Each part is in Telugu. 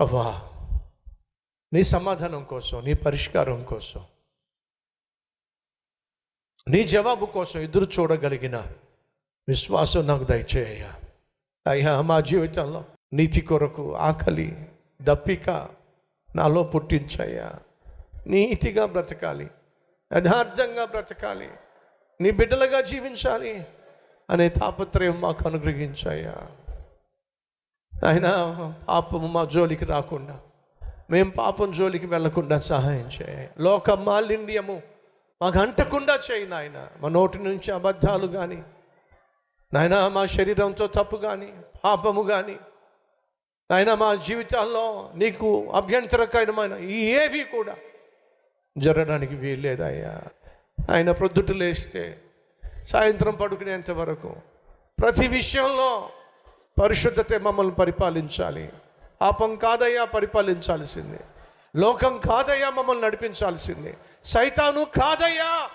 అవ్వా నీ సమాధానం కోసం నీ పరిష్కారం కోసం నీ జవాబు కోసం ఎదురు చూడగలిగిన విశ్వాసం నాకు దయచేయ అయ్యా మా జీవితంలో నీతి కొరకు ఆకలి దప్పిక నాలో పుట్టించయ్యా. నీతిగా బ్రతకాలి యథార్థంగా బ్రతకాలి నీ బిడ్డలుగా జీవించాలి అనే తాపత్రయం మాకు అనుగ్రహించాయా ఆయన పాపము మా జోలికి రాకుండా మేము పాపం జోలికి వెళ్ళకుండా సహాయం చేయ. లోక మాలిన్యము మాకు అంటకుండా చేయి నాయన. మా నోటి నుంచి అబద్ధాలు కానీ నాయన మా శరీరంతో తప్పు కానీ పాపము కానీ నాయన మా జీవితాల్లో నీకు అభ్యంతరకరమైన ఈ ఏవి కూడా జరగడానికి వీల్లేదయ్యా. ఆయన ప్రొద్దుట లేస్తే సాయంత్రం పడుకునేంత వరకు ప్రతి విషయంలో పరిశుద్ధతే మమ్మల్ని పరిపాలించాలి. పాపం కాదయ్యా పరిపాలించాల్సింది. లోకం కాదయ్యా మమ్మల్ని నడిపించాల్సింది. సైతాను కాదయ్యా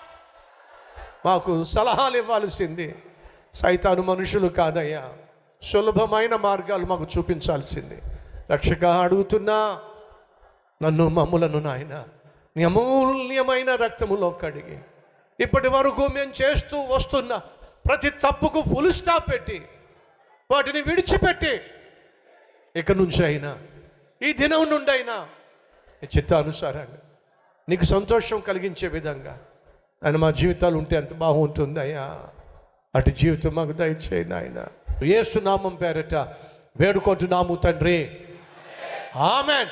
మాకు సలహాలు ఇవ్వాల్సింది. సైతాను మనుషులు కాదయ్యా. సులభమైన మార్గాలు మాకు చూపించాల్సింది. రక్షక అడుగుతున్నా నన్ను మమ్ములను నాయన. నీ అమూల్యమైన రక్తములో కడిగి. ఇప్పటి వరకు మేము చేస్తూ వస్తున్న ప్రతి తప్పుకు ఫుల్ స్టాప్ పెట్టి వాటిని విడిచిపెట్టి ఇక నుంచి అయినా ఈ దినం నుండి అయినా ఈ చిత్తానుసారంగా నీకు సంతోషం కలిగించే విధంగా ఆయన మా జీవితాలు ఉంటే ఎంత బాగుంటుంది అయ్యా. అటు జీవితం మాకు దయచేయి నాయన. ఏసునామం పేరట వేడుకుంటున్నాము తండ్రి. ఆమెన్.